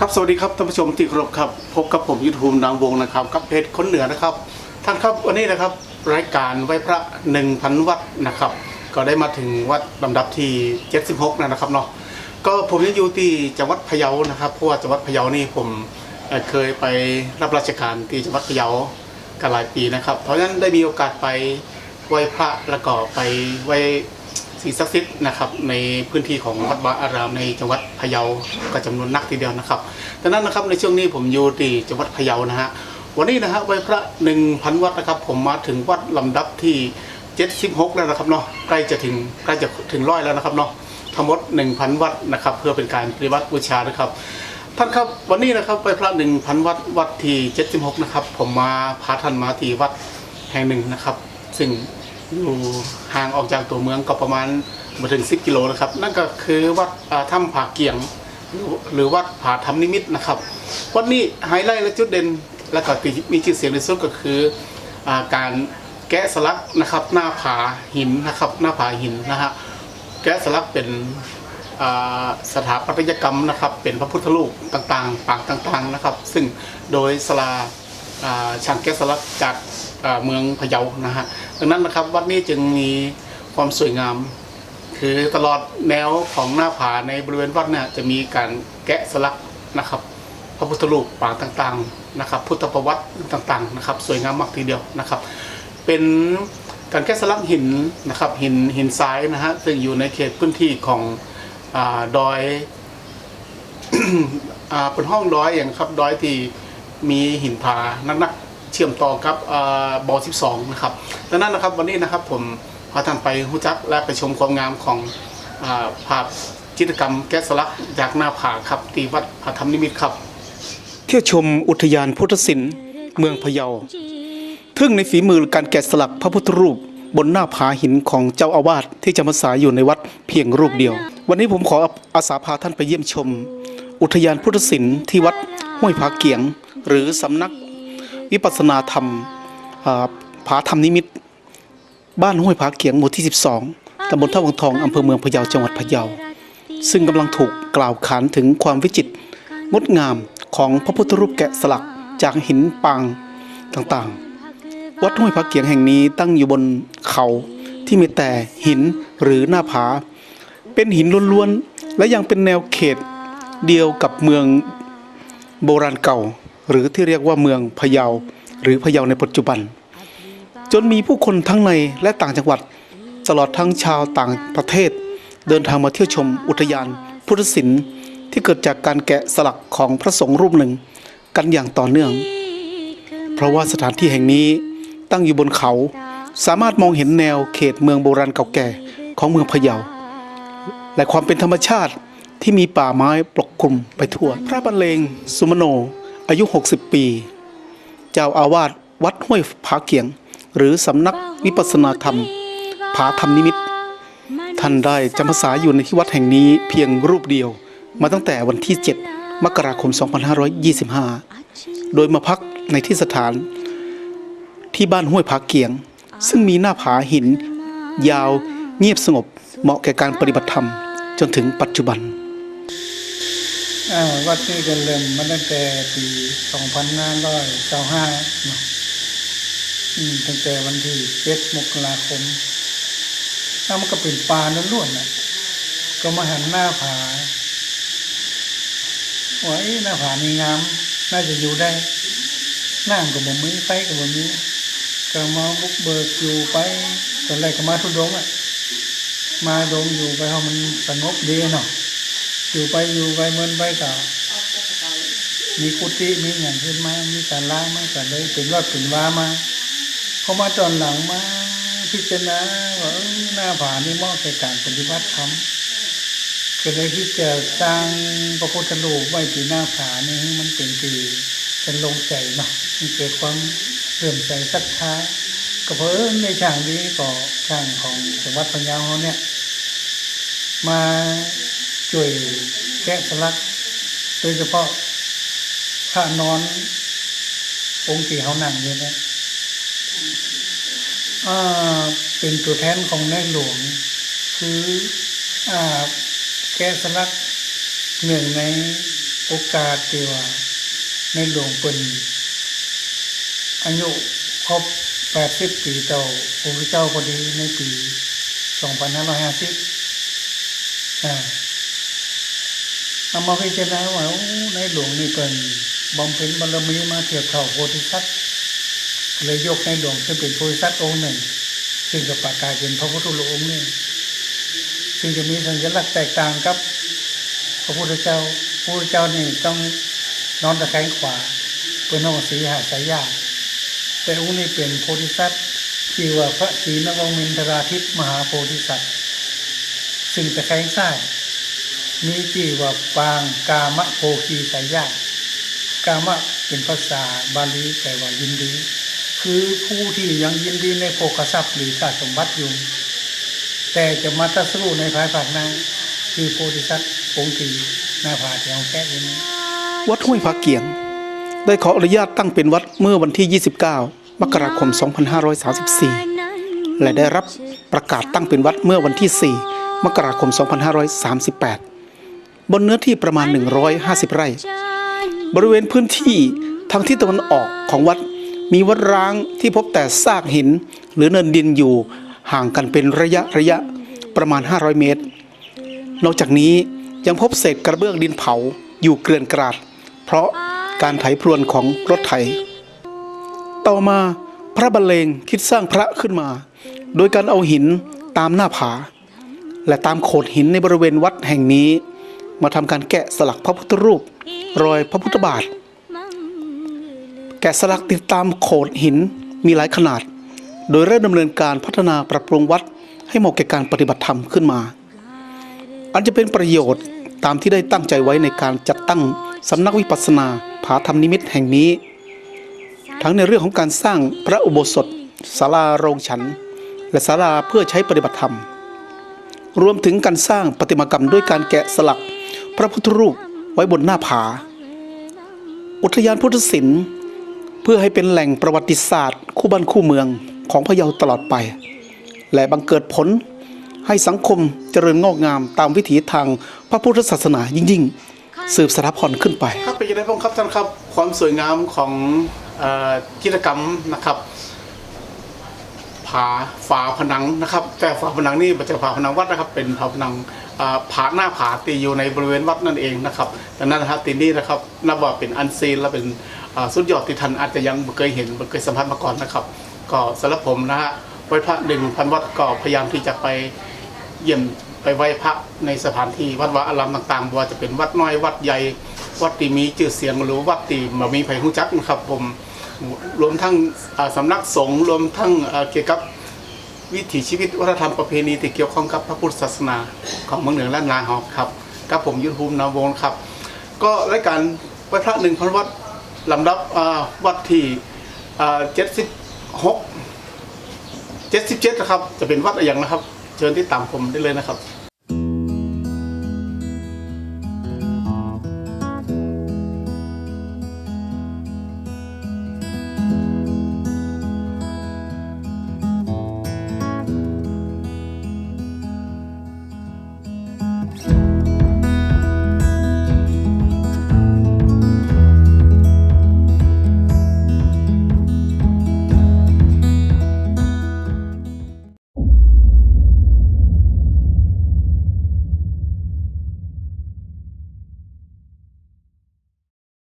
ครับสวัสดีครับท่านผู้ชมที่เคารพครับพบกับผมยุทธภูมินางวงนะครับกับเพจคนเหนือนะครับท่านครับวันนี้นะครับรายการไหว้พระ1,000วัดนะครับ ก็ได้มาถึงวัดลำดับที่ 76แล้วนะครับเนาะก็ผมยังอยู่ที่จังหวัดพะเยานะครับเพราะว่าจังหวัดพะเยานี่ผมเอ่อเคยไปรับราชการที่จังหวัดพะเยากันหลายปีนะครับ เพราะฉะนั้นได้มีโอกาสไปไหว้พระแล้วก็ไปไหว้ สิ่งศักดิ์สิทธิ์นะครับในพื้นที่ของวัดวาอารามในจังหวัดพะเยาก็จำนวนนักทีเดียวนะครับดังนั้นนะครับในช่วงนี้ผมอยู่ที่จังหวัดพะเยานะฮะวันนี้นะฮะไหวพระ1,000วัดนะครับ ผมมาถึงวัดลำดับที่76แล้วนะครับเนาะใกล้จะถึงใกล้จะถึงร้อยแล้วนะครับเนาะทั้งหมด1,000วัดนะครับ เพื่อเป็นการปฏิบัติบูชานะครับท่านครับวันนี้นะครับไหว้พระ1,000วัดวัดที่76นะครับ ผมมาพาท่านมาที่วัดแห่งหนึ่งนะครับ ซึ่ง อยู่ห่างออกจากตัวเมืองก็ประมาณมาถึง 10 กิโลนะครับ นั่นก็คือวัดถ้ำผาเกียง หรือวัดผาธรรมนิมิตนะครับ วัดนี้ไฮไลท์และจุดเด่นและก็ที่มีชื่อเสียงในสุดก็คืออการแกะสลักนะครับหน้าผาหินนะครับหน้าผาหินนะฮะแกะสลักเป็นสถาปัตยกรรมนะครับ เป็นพระพุทธรูปต่างๆปางต่างๆนะครับ ซึ่งโดยสลาช่างแกะสลักจากเมืองพะเยานะฮะ ดังนั้นนะครับวัดนี้จึงมีความสวยงาม คือตลอดแนวของหน้าผาในบริเวณวัดเนี่ยจะมีการแกะสลักนะครับ พระพุทธรูปปางต่างๆนะครับ พุทธประวัติต่างๆนะครับ สวยงามมากทีเดียวนะครับ เป็นการแกะสลักหินนะครับหินหินทรายนะฮะซึ่งอยู่ในเขตพื้นที่ของอดอยอ่าเป็นห้องดอยอย่างครับดอยที่มีหินผานักๆ เชื่อมต่อกับอ่าบอ12 นะครับดังนั้นนะครับวันนี้นะครับผมพาท่านไปหู้จักและไปชมความงามของภาพจิตรกรรมแกะสลักจากหน้าผาครับที่วัดผาธรรมนิมิตครับ เที่ยวชมอุทยานพุทธศิลป์เมืองพะเยาทึ่งในฝีมือการแกะสลักพระพุทธรูปบนหน้าผาหินของเจ้าอาวาสที่จำพรรษาอยู่ในวัดเพียงรูปเดียว วันนี้ผมขออาสาพาท่านไปเยี่ยมชม อุทยานพุทธศิลป์ที่วัดห้วยผาเกียง หรือสำนัก วิปัสนาธรรมผาธรรมนิมิต บ้านห้วยผาเกียงหมู่ที่ 12ตำบลท่าวังทองอำเภอเมืองพะเยาจังหวัดพะเยา ซึ่งกำลังถูกกล่าวขานถึงความวิจิตรงดงามของพระพุทธรูปแกะสลักจากหินปางต่างๆ วัดห้วยผาเกียงแห่งนี้ตั้งอยู่บนเขาที่มีแต่หินหรือหน้าผา เป็นหินล้วนๆ และยังเป็นแนวเขตเดียวกับเมืองโบราณเก่า หรือที่เรียกว่าเมืองพะเยา หรือพะเยาในปัจจุบัน จนมีผู้คนทั้งในและต่างจังหวัด ตลอดทั้งชาวต่างประเทศ เดินทางมาเที่ยวชมอุทยาน พุทธศิลป์ที่เกิดจากการแกะสลักของพระสงฆ์รูปหนึ่งกันอย่างต่อเนื่อง เพราะว่าสถานที่แห่งนี้ตั้งอยู่บนเขา สามารถมองเห็นแนวเขตเมืองโบราณเก่าแก่ของเมืองพะเยา และความเป็นธรรมชาติที่มีป่าไม้ปกคลุมไปทั่ว พระบรรเลงสุมโน อายุ 60 ปี เจ้าอาวาสวัดห้วยผาเกียง หรือสำนักวิปัสสนาธรรม ผาธรรมนิมิต ท่านได้จำพรรษาอยู่ในที่วัดแห่งนี้เพียงรูปเดียว มาตั้งแต่วันที่ 7 มกราคม 2525 โดยมาพักในที่สถาน ที่บ้านห้วยผาเกียง ซึ่งมีหน้าผาหิน ยาวเงียบสงบ เหมาะแก่การปฏิบัติธรรม จนถึงปัจจุบัน วัดนี้ก็เริ่มมาตั้งแต่ปี2525เนาะอืมตั้งแต่วันที่7มกราคมถ้ามันก็เป็นป่าล้วนๆน่ะ ก็มาหันหน้าผาว่าเอ๊ะหน้าผานี่งาม น่าจะอยู่ได้น้ำก็บ่มีไฟก็บ่มีก็มาบุกเบิกอยู่ไปตอนแรกก็มาทุดงอะ มาดงอยู่ไปเพราะมันสงบดีเนาะ อยู่ไปอยู่ไปเมินไปก็มีกุฏิมีอย่างขึ้นมามีศาลามาก็เลยเป็นวัดเป็นวามาพอมาตอนหลังมาพิจารณาว่าหน้าผานี่มาะแก่การปฏิบัติธรรมก็เลยที่จะสร้างพระพุทธรูปไว้ที่หน้าผานี่มันเป็นที่เป็นลงใจเนาะมันเกิดความเลื่มใสศรัทธาก็เพราะเอิญในช่างนี้ก็ช่างของจังหวัดพะเยาเขาเนี่ย มา ช่วยแกะสลัก โดยเฉพาะพระนอน องค์ที่เขานั่งอยู่เนี่ยอ่าเป็นตัวแทนของในหลวง คืออ่าแกะสลักหนึ่งในโอกาสที่ว่าในหลวงเป็นอายุครบ80 ปีต่อพระพุทธเจ้าพอดีในปี 2550อ่า เอามาพิจารณาว่าในหลวงนี่เป็นบำเพ็ญบารมีมาเทียบเท่าโพธิสัตว์เลยยกในหลวงขึ้นเป็นโพธิสัตว์องค์หนึ่ง ซึ่งจะประกาศเป็นพระพุทธรูปองค์หนึ่งซึ่งจะมีสัญลักษณ์แตกต่างกับ พระพุทธเจ้าพระพุทธเจ้านี่ต้องนอนตะแคงขวาเป็นนองสีหาสายญาตแต่องค์นี้เป็นโพธิสัตว์ชื่อว่าพระศรีนวมินทราทิตมหาโพธิสัตว์ ซึ่งตะแคงซ้าย มีชื่อว่าปางกามะโพคีสายญาติกามะเป็นภาษาบาลีแปลว่ายินดี คือผู้ที่ยังยินดีในโภคทรัพย์หรือทรัพย์สมบัติอยู่ แต่จะมาตรัดสู้ในภายภาคหน้าคือโพธิสัตว์องค์ที่นาผาที่เอาแก้นี้ วัดห้วยผาเกียง ได้ขออนุญาตตั้งเป็นวัดเมื่อวันที่ 29 มกราคม 2534 และได้รับประกาศตั้งเป็นวัดเมื่อวันที่ 4 มกราคม 2538 บนเนื้อที่ประมาณ 150 ไร่ บริเวณพื้นที่ทางทิศตะวันออกของวัดมีวัดร้างที่พบแต่ซากหิน หรือเนินดินอยู่ห่างกันเป็นระยะระยะประมาณ 500 เมตร นอกจากนี้ยังพบเศษกระเบื้องดินเผาอยู่เกลื่อนกราด เพราะการไถพรวนของรถไถ ต่อมาพระบรรเลงคิดสร้างพระขึ้นมา โดยการเอาหินตามหน้าผา และตามโขดหินในบริเวณวัดแห่งนี้ มาทำการแกะสลักพระพุทธรูป รอยพระพุทธบาท แกะสลักติดตามโขดหินมีหลายขนาด โดยเริ่มดำเนินการพัฒนาปรับปรุงวัดให้เหมาะแก่การปฏิบัติธรรมขึ้นมา อันจะเป็นประโยชน์ตามที่ได้ตั้งใจไว้ในการจัดตั้งสำนักวิปัสสนาผาธรรมนิมิตแห่งนี้ ทั้งในเรื่องของการสร้างพระอุโบสถศาลาโรงฉัน และศาลาเพื่อใช้ปฏิบัติธรรม รวมถึงการสร้างประติมากรรมด้วยการแกะสลัก พระพุทธรูปไว้บนหน้าผา อุทยานพุทธศิลป์เพื่อให้เป็นแหล่งประวัติศาสตร์ คู่บ้านคู่เมืองของพะเยาตลอดไป และบังเกิดผลให้สังคมเจริญงอกงามตามวิถีทางพระพุทธศาสนายิ่งๆ สืบสถาพรขึ้นไป ครับเป็นยังไงบ้างครับท่านครับ ความสวยงามของเอ่อกิจกรรมนะครับผาฝาผนังนะครับ แต่ฝาผนังนี่ไม่ใช่ฝาผนังวัดนะครับ เป็นฝาผนัง ผาหน้าผาตีอยู่ในบริเวณวัดนั่นเองนะครับดังนั้นนะครับตีนี้นะครับนับว่าเป็นอันซีนและเป็นสุดยอดที่ท่านอาจจะยังเคยเห็นเคยสัมผัสมาก่อนนะครับ ก็สำหรับผมนะฮะไหว้พระหนึ่งพันวัดก็พยายามที่จะไปเยี่ยมไปไหว้พระในสถานที่วัดวาอารามต่างๆว่าจะเป็นวัดน้อยวัดใหญ่วัดที่มีชื่อเสียงหรือวัดที่มามีไผฮู้จักนะครับผมรวมทั้งอ่าสำนักสงฆ์รวมทั้งเกี่ยวกับ วิถีชีวิตวัฒนธรรมประเพณีที่เกี่ยวข้องกับพระพุทธศาสนาของเมืองเหนือล้านนาหอกครับกับผมยุทธภูมินาวงครับ ก็รายการไหว้พระหนึ่งพันวัดลำดับวัดที่เจ็ดสิบหกเจ็ดสิบเจ็ดนะครับ จะเป็นวัดอะไรอย่างนะครับ เชิญที่ตามผมได้เลยนะครับ